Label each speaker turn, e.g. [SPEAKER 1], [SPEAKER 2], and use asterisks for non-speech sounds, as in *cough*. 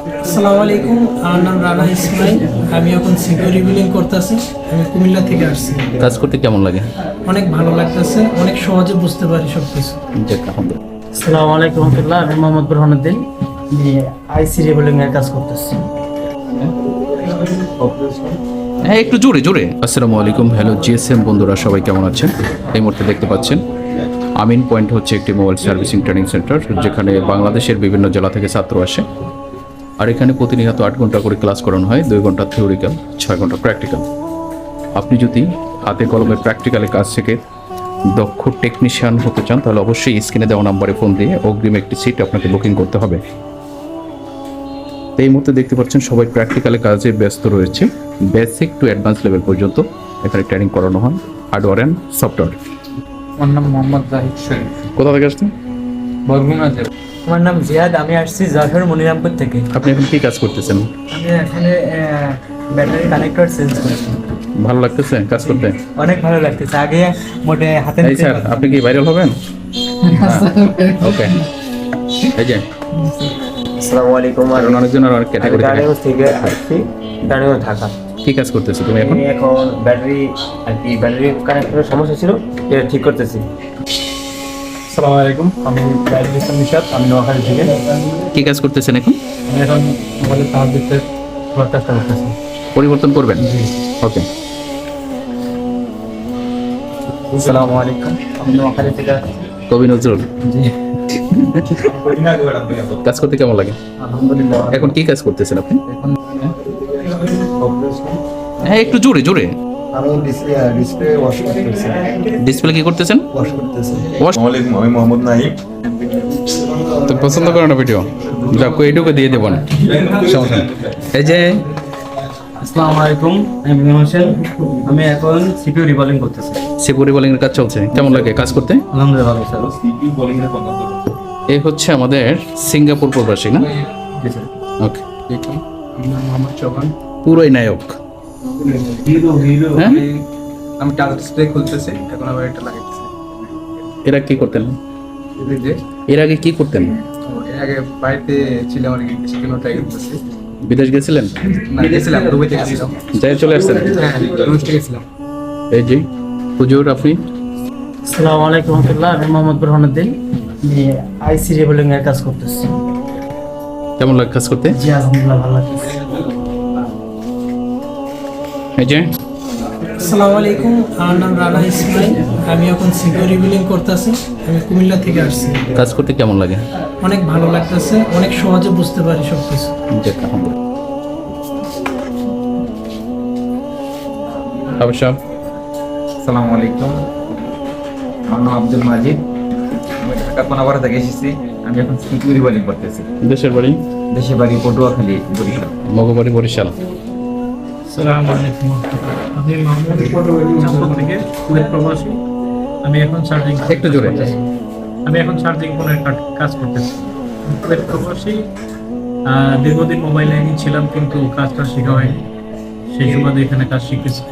[SPEAKER 1] আসসালামু আলাইকুম আমার নাম রানা ইসমাইল। আমি এখন সিকিউরিটি বিলিং করতেছি। আমি কুমিল্লা থেকে আসছি।
[SPEAKER 2] কাজ করতে কেমন লাগে?
[SPEAKER 1] অনেক ভালো লাগতেছে অনেক সহজে বুঝতে পারি সব কিছু
[SPEAKER 3] আসসালামু আলাইকুম রহমতুল্লাহ আমি মোহাম্মদ বুরহানুদ্দিন। আইসি রেবলিং এর কাজ করতেছি।
[SPEAKER 2] হ্যাঁ একটু জোরে জোরে। আসসালামু আলাইকুম হ্যালো জিএসএম বন্ধুরা সবাই কেমন আছেন? এই মুহূর্তে দেখতে পাচ্ছেন আমিন পয়েন্ট হচ্ছে একটি মোবাইল সার্ভিসিং ট্রেনিং সেন্টার যেখানে বাংলাদেশের বিভিন্ন জেলা থেকে ছাত্র আসে। আর এখানে প্রতিনিয়ত আট ঘণ্টা করে ক্লাস করানো হয় দুই ঘণ্টা থিওরিক্যাল ছয় ঘণ্টা প্র্যাকটিক্যাল আপনি যদি হাতে কলমে প্র্যাকটিক্যালে কাজ থেকে দক্ষ টেকনিশিয়ান হতে চান তাহলে অবশ্যই স্ক্রিনে দেওয়া নাম্বারে ফোন দিয়ে অগ্রিম একটি সিট আপনাকে বুকিং করতে হবে। তো এই মুহূর্তে দেখতে পাচ্ছেন সবাই প্র্যাকটিক্যালে কাজে ব্যস্ত রয়েছে। বেসিক টু অ্যাডভান্স লেভেল পর্যন্ত এখানে ট্রেনিং করানো হয় হার্ডওয়্যার অ্যান্ড সফটওয়্যার
[SPEAKER 4] আমার নাম মোহাম্মদ জাহিদ শরীফ।
[SPEAKER 2] কোথা থেকে আসছেন?
[SPEAKER 3] আমার নাম জিয়াদ আমি আসছি যশোর মনিরামপুর থেকে।
[SPEAKER 2] আপনি এখন কি কাজ করতেছেন?
[SPEAKER 3] আমি এখানে ব্যাটারি কানেক্টর চেঞ্জ করছি।
[SPEAKER 2] ভালো লাগতেছে কাজ করতে?
[SPEAKER 3] অনেক ভালো লাগতেছে আগে মোটে হাতে
[SPEAKER 2] এই
[SPEAKER 3] নিতে
[SPEAKER 2] স্যার আপনি কি ভাইরাল হবেন? *laughs* ওকে। এই যে।
[SPEAKER 5] আসসালামু আলাইকুম। আর
[SPEAKER 2] কারণ অনেকজন আর অনেক ক্যাটাগরি
[SPEAKER 5] থেকে। আসছি টার্নিং ঢাকা
[SPEAKER 2] কি কাজ করতেছো তুমি এখন?
[SPEAKER 5] এখন ব্যাটারি আর কি ব্যাটারি কানেক্টরের সমস্যা ছিল এটা ঠিক করতেছি।
[SPEAKER 4] আসসালামু আলাইকুম। আমি জাহিদ ইসলাম নিশাদ আমি নোয়াখালী থেকে।
[SPEAKER 2] কি কাজ করতেছেন এখন?
[SPEAKER 4] আমি এখন মোবাইলের করতেছি।
[SPEAKER 2] পরিবর্তন করবেন? ওকে।
[SPEAKER 5] আসসালামু আলাইকুম। আমি নোয়াখালী থেকে
[SPEAKER 2] কবি নজরুল। কাজ করতে কেমন লাগে?
[SPEAKER 4] আলহামদুলিল্লাহ।
[SPEAKER 2] এখন কি কাজ করতেছেন আপনি?
[SPEAKER 4] এখন
[SPEAKER 2] হ্যাঁ একটু জোরে জোরে।
[SPEAKER 6] আমি ডিসপ্লে ডিসপ্লে ওয়াশ করতেছি।
[SPEAKER 2] ডিসপ্লে কি করতেছেন?
[SPEAKER 6] ওয়াশ করতেছি।
[SPEAKER 7] আসসালামাইকুম আমি মোহাম্মদ নাহিব
[SPEAKER 2] তো পছন্দ করো না ভিডিও যাক এইটুকু দিয়ে দেবো না। সমস্যা এই যে
[SPEAKER 3] আসসালামু আলাইকুম আমি হোসেন। আমি এখন করতেছি।
[SPEAKER 2] সিকিউরিটি বোলিং এর কাজ চলছে। কেমন লাগে কাজ করতে?
[SPEAKER 3] আলহামদুলিল্লাহ ভালো স্যার।
[SPEAKER 2] এই হচ্ছে আমাদের সিঙ্গাপুর প্রবাসী না? ওকে পুরোই নায়ক?
[SPEAKER 4] আমি টাচ ডিসপ্লে খুলতেছি এখন আবার এটা লাগাইতেছি।
[SPEAKER 2] এরা কি করতেন?
[SPEAKER 4] যে?
[SPEAKER 2] এর আগে কি করতেন?
[SPEAKER 4] এর আগে বাড়িতে ছিলাম আর কি সেখানে ট্রাই করতেছি।
[SPEAKER 2] বিদেশ গেছিলেন?
[SPEAKER 4] না গেছিলাম দুবাইতে গেছিলাম।
[SPEAKER 2] যাই চলে আসছেন।
[SPEAKER 4] হ্যাঁ টুরিস্টে গেছিলাম।
[SPEAKER 2] এই যে হুজুর আপনি?
[SPEAKER 3] আসসালামু আলাইকুম রহমতুল্লাহ আমি মোহাম্মদ বুরহানুদ্দিন। আমি আইসি রেবলিং এর কাজ করতেছি।
[SPEAKER 2] কেমন লাগে কাজ করতে?
[SPEAKER 3] জি আলহামদুলিল্লাহ ভালো লাগতেছে।
[SPEAKER 2] এই যে।
[SPEAKER 1] আসসালামু আলাইকুম আমার নাম রানা ইসমাইল। আমি এখন সিকিউরিটি বিলিং করতেছি। আমি কুমিল্লা থেকে আসছি।
[SPEAKER 2] কাজ করতে কেমন লাগে?
[SPEAKER 1] অনেক ভালো লাগতেছে অনেক সহজে বুঝতে পারি সব কিছু
[SPEAKER 2] যাক অবশ্য
[SPEAKER 8] আসসালামু আলাইকুম। আমার নাম আব্দুল মাজিদ। আমি ঢাকা কোনাপাড়া থেকে এসেছি। আমি এখন সিকিউরিটি বোলিং করতেছি।
[SPEAKER 2] দেশের বাড়ি?
[SPEAKER 8] দেশে বাড়ি পটুয়াখালী বরিশাল।
[SPEAKER 2] মগবাড়ি বরিশাল।
[SPEAKER 3] আসসালামু আলাইকুম। আমি মাহমুদ চাঁদপুর থেকে কুয়েত প্রবাসী। আমি এখন চার্জিং
[SPEAKER 2] একটু জোরে।
[SPEAKER 3] আমি এখন চার্জিং ফোনের কাজ করতেছি। কুয়েত প্রবাসী। দীর্ঘদিন মোবাইল লাইনে ছিলাম কিন্তু কাজটা শেখা হয়নি। সেই সময় এখানে কাজ শিখেছি।